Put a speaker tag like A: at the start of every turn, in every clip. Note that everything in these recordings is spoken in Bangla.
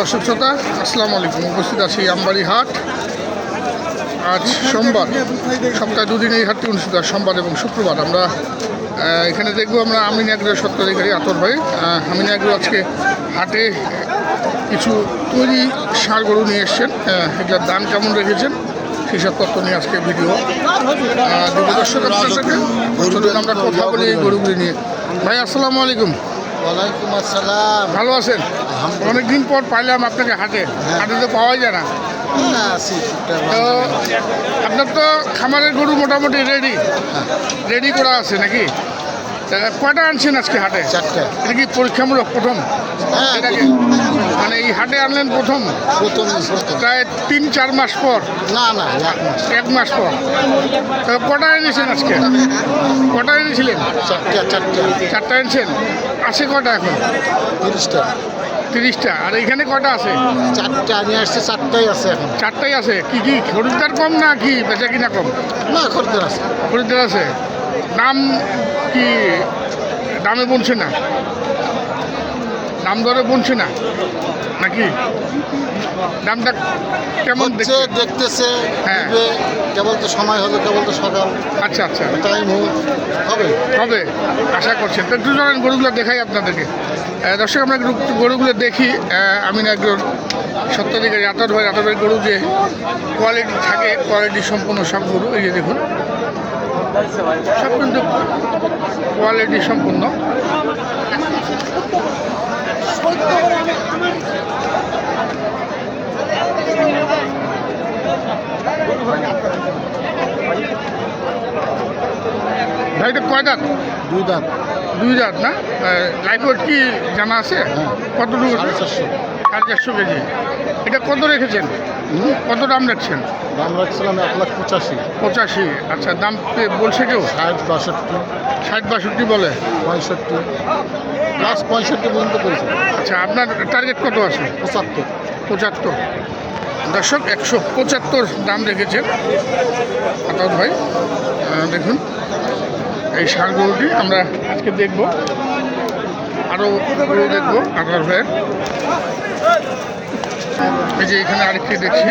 A: দর্শক শ্রোতা, আসসালামু আলাইকুম। উপস্থিত আছি আমবাড়ি হাট। আজ সোমবার, সপ্তাহে দুদিন এই হাটটি অনুষ্ঠিত হয়, সোমবার এবং শুক্রবার। আমরা এখানে দেখব আমরা আমিন আগ্রহের সত্ত্বাধিকারী আতর ভাই। আমিন আগ্রহ আজকে হাটে কিছু তৈরি ষাঁড় গরু নিয়ে এসছেন। এগুলোর দাম কেমন রেখেছেন সেসব তথ্য নিয়ে আজকে ভিডিও। দর্শক আমরা কথা বলি এই গরুগুলি নিয়ে। ভাই, আসসালামু আলাইকুম।
B: ওয়ালাইকুম আসসালাম।
A: ভালো আছেন? অনেকদিন পর পাইলাম আপনাকে হাটে। হাটে তো পাওয়াই যায় না।
B: হ্যাঁ,
A: তো আপনার তো খামারের গরু মোটামুটি রেডি রেডি করা আছে নাকি? কয়টা আনছেন আজকে হাটে?
B: চারটা।
A: এটা কি পরীক্ষামূলক প্রথম?
B: হ্যাঁ
A: এটাকে মানে এই হাটে আনলেন প্রথম?
B: প্রথম প্রথম।
A: প্রায় তিন চার মাস পর?
B: না না এক মাস।
A: এক মাস পর। কটা এনেছেন আজকে? কটা এনেছিলেন?
B: চারটা চারটা।
A: চারটা এনেছেন? আছে কটা এখন?
B: তিরিশটা।
A: তিরিশটা। আর এখানে কটা আছে?
B: চারটা আমি আসছি চারটাই আছে এখন।
A: চারটাই আছে। কি কি খরিদ্দার কম না কি বেচা কিনা কম?
B: না খরিদ্দার আছে।
A: খরিদ্দার আছে। দাম কি দামে বলছে না? দাম দরে বলছে না। নাকি? দামটা কেমন
B: হচ্ছে দেখতেছে
A: হ্যাঁ।
B: কেবল তো সময় হলো কেবল তো সকাল।
A: আচ্ছা আচ্ছা।
B: টাইম হোক হবে।
A: হবে আশা করছেন তো চলেন গরুগুলো দেখাই আপনাদেরকে। দর্শক আমরা গরুগুলো দেখি। আমি না একজন সত্যাধিকারী আতর ভাই আতর গরু যে কোয়ালিটি থাকে কোয়ালিটি সম্পূর্ণ সব গরু এই যে দেখুন। সব কিন্তু কোয়ালিটি সম্পূর্ণ এটা কয় দাঁত?
B: দুই দাম
A: দুই দাঁত না? লাইফ ওয়েট কি জানা আছে?
B: হ্যাঁ।
A: কতটুকু?
B: সাড়ে চারশো।
A: সাড়ে চারশো কেজি। এটা কত রেখেছেন? কত দাম রাখছেন?
B: দাম রাখছিলাম এক লাখ পঁচাশি।
A: পঁচাশি। আচ্ছা দাম বলছে কেউ?
B: ষাট বাষট্টি।
A: ষাট বাষট্টি বলে?
B: পঁয়ষট্টি। প্লাস পঁয়ষট্টি পর্যন্ত করেছে
A: আচ্ছা আপনার টার্গেট কত আছে?
B: পঁচাত্তর।
A: পঁচাত্তর। দর্শক একশো পঁচাত্তর দাম রেখেছেন। আতাউদ ভাই দেখুন। এই সার গরুটি আমরা আজকে দেখব। আরও গরু দেখব আতাউদ ভাইয়ের। এই যে এখানে আরেকটি দেখছি।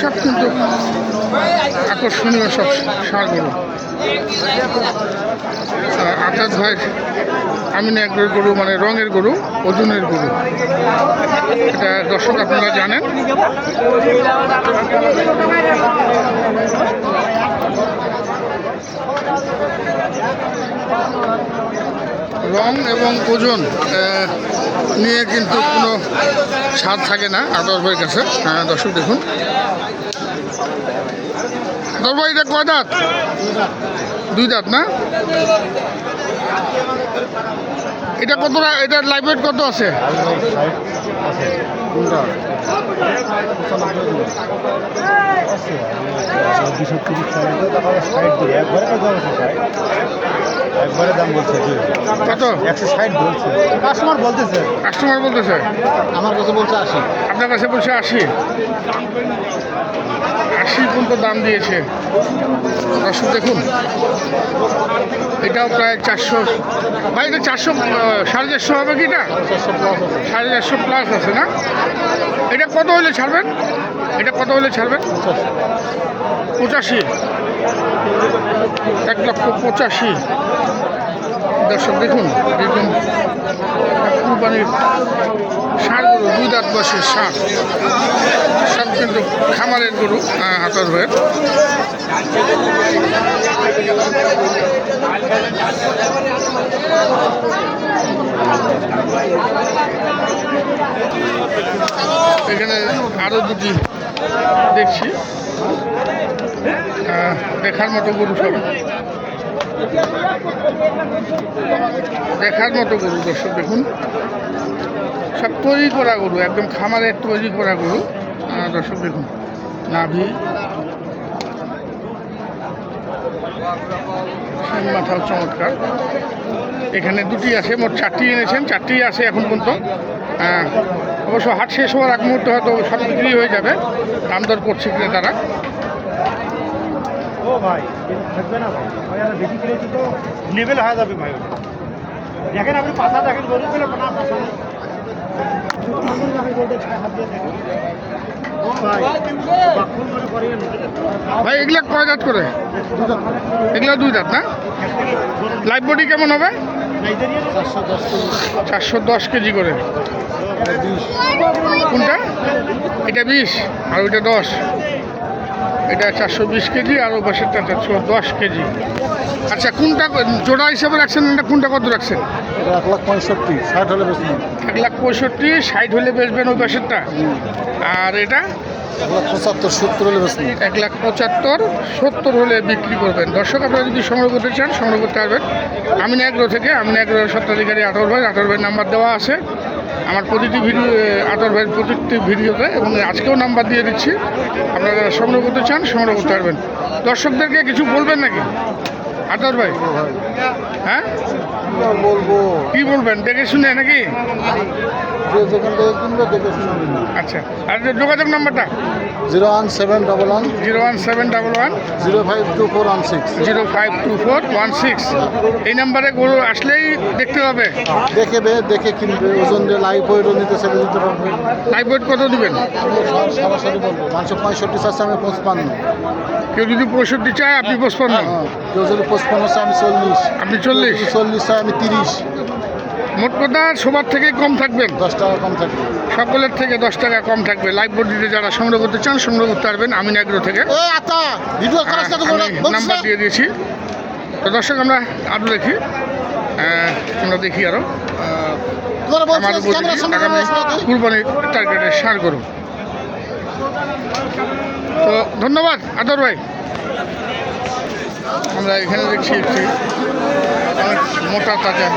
A: সব কিন্তু আকর্ষণীয় সব সার গরু আতাদ ভাই আমি না একবার গরু মানে রঙের গরু, ওজনের গরু। এটা দর্শক আপনারা জানেন। রং এবং ওজন নিয়ে কিন্তু কোনো স্বাদ থাকে না আদর ভাইয়ের কাছে। হ্যাঁ দর্শক দেখুন। আদর ভাই, এটা কয় দাঁত? দুই দাঁত না? এটা কত এটা লাইভ ওয়েট কত আছে?
C: দুশো একবারে দাম বলছে জি।
A: কত?
C: একশো ষাট বলছে। কাস্টমার বলতেছে।
A: কাস্টমার বলতেছে?
B: আমার কাছে বলছে আশি।
A: আপনার কাছে বলছে আশি? আশি পর্যন্ত দাম দিয়েছে। দর্শক দেখুন। এটাও প্রায় চারশো। ভাই এটা চারশো সাড়ে চারশো হবে কি এটা?
B: আছে।
A: সাড়ে চারশো প্লাস আছে না? এটা কত হলে ছাড়বেন? এটা কত হলে ছাড়বেন? পঁচাশি। এক লক্ষ পঁচাশি। দর্শক, দেখুন দেখুন। কুরবানির ষাঁড় গরু, দুই দাঁত বসে ষাঁড়। সব কিন্তু খামারের গরু হাতার হয়ে। এখানে আরও দুটি দেখছি। দেখার মতো গরু সব দেখার মতো গরু দর্শক দেখুন। সব তৈরি করা গরু, একদম খামারের তৈরি করা গরু। দর্শক দেখুন, নাভি। মাথাও চমৎকার। এখানে দুটি আছে, মোট চারটি এনেছেন, চারটি আছে এখন পর্যন্ত। অবশ্য হাট শেষ হওয়ার এক মুহূর্তে হয়তো সব বিক্রি হয়ে যাবে। দাম দর করছে ক্রেতারা
C: ও ভাই থাকবে না ভাই। ভাই আমরা বেশি কিনেছি তো লেভেল হয়ে যাবে ভাই। দেখেন আপনি পাশা দেখেন গরু পেলে না পাশা
A: ভাই এগুলা কয় দাঁত করে? এগুলা দুই দাঁত না? লাইফ বডি কেমন হবে?
B: চারশো দশ কেজি
A: করে। কোনটা? এটা বিশ আর ওইটা দশ। এটা চারশো বিশ কেজি আর ওই পাশেরটা চারশো দশ কেজি। আচ্ছা কোনটা জোড়া হিসাবে রাখছেন এটা কোনটা কত রাখছেন?
B: এক লাখ পঁয়ষট্টি ষাট হলে বেশি
A: এক লাখ পঁয়ষট্টি ষাট হলে বেচবেন ওই পাশেরটা? আর এটা?
B: এক লাখ পঁচাত্তর সত্তর হলে
A: এক লাখ পঁচাত্তর সত্তর হলে বিক্রি করবেন। দর্শক আপনারা যদি সংগ্রহ করতে চান সংগ্রহ করতে পারবেন। আমিন এগ্রো থেকে আমিন এগ্রো সত্ত্বাধিকারী আটর ভাই আটর ভাইয়ের নাম্বার দেওয়া আছে। আমার প্রতিটি ভিডিও আটর ভাইয়ের প্রতিটি ভিডিওতে এবং আজকেও নাম্বার দিয়ে দিচ্ছি। আপনারা সংগ্রহ করতে চান সংগ্রহ করতে পারবেন। দর্শকদেরকে কিছু বলবেন নাকি? আটার ভাই? হ্যাঁ?
B: বলব?
A: কি বলবেন? দেখে শুনে নাকি?
B: যে যেখান থেকে কিনবে দেখে শুনে নিন।
A: আচ্ছা আর যোগাযোগ নাম্বারটা?
B: Zero one seven double one.
A: Zero one seven double one.
B: Zero five two four one six.
A: Zero five two four one six. এই নাম্বারে গরু আসলেই দেখতে হবে।
B: দেখে দেখে কিনবে। ওজন যে লাইভ ওয়েটও নিতে সেটা দিতে পারবে।
A: লাইভ ওয়েট কত দিবেন?
B: সর- সরাসরি বলব মাংস পঁয়ষট্টি চাচ্ছে আমি পঁচপান্ন।
A: কেউ যদি পঁয়ষট্টি চায় আপনি পঁচপান্ন।
B: হ্যাঁ কেউ যদি পঁচপান্ন চায় আমি চল্লিশ।
A: আপনি চল্লিশ।
B: চল্লিশ চায় আমি তিরিশ।
A: মোট কথা সবার থেকে কম থাকবেন।
B: দশ টাকা কম থাকবে।
A: সকলের থেকে দশ টাকা কম থাকবে। লাইভ বডিতে যারা সংগ্রহ করতে চান সংগ্রহ করতে পারবেন আমিন এগ্রো থেকে।
B: এ আতা ভিডিও
A: আহ,
B: করার সাথে
A: আমি নাম্বার দিয়ে দিয়েছি। তো দর্শক আমরা আরও দেখি। আমরা দেখি আরও আমার আগামী? কুরবানির টার্গেটে সার করুন তো ধন্যবাদ আদর ভাই। আমরা এখানে দেখছি একটি অনেক মোটা তাজা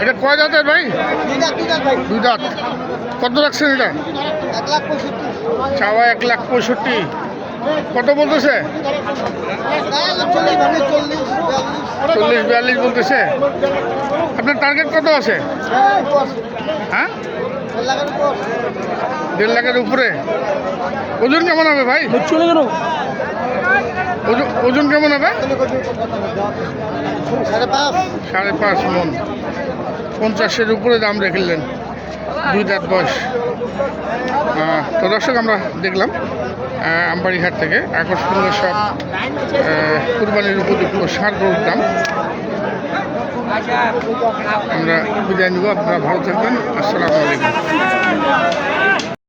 A: এটা কয় দাঁতের ভাই? দুই দাঁত। কত রাখছেন এটা? চাওয়া এক লাখ পঁয়ষট্টি। কত বলতেছে? চল্লিশ বিয়াল্লিশ বলতেছে। আপনার টার্গেট কত আছে? হ্যাঁ? দেড় লাখের উপরে। ওজন কেমন হবে ভাই? ওজন- কেমন হবে?
B: সাড়ে পাঁচ
A: মন। পঞ্চাশের উপরে দাম রেখেলেন দুই দাঁত বয়স। তো দর্শক, আমরা দেখলাম আমবাড়িহাট থেকে আকর্ষণীয় সব কুরবানির উপযুক্ত সার গরুর দাম। আমরা বিদায় নিব। আপনারা ভালো থাকবেন। আসসালামু আলাইকুম।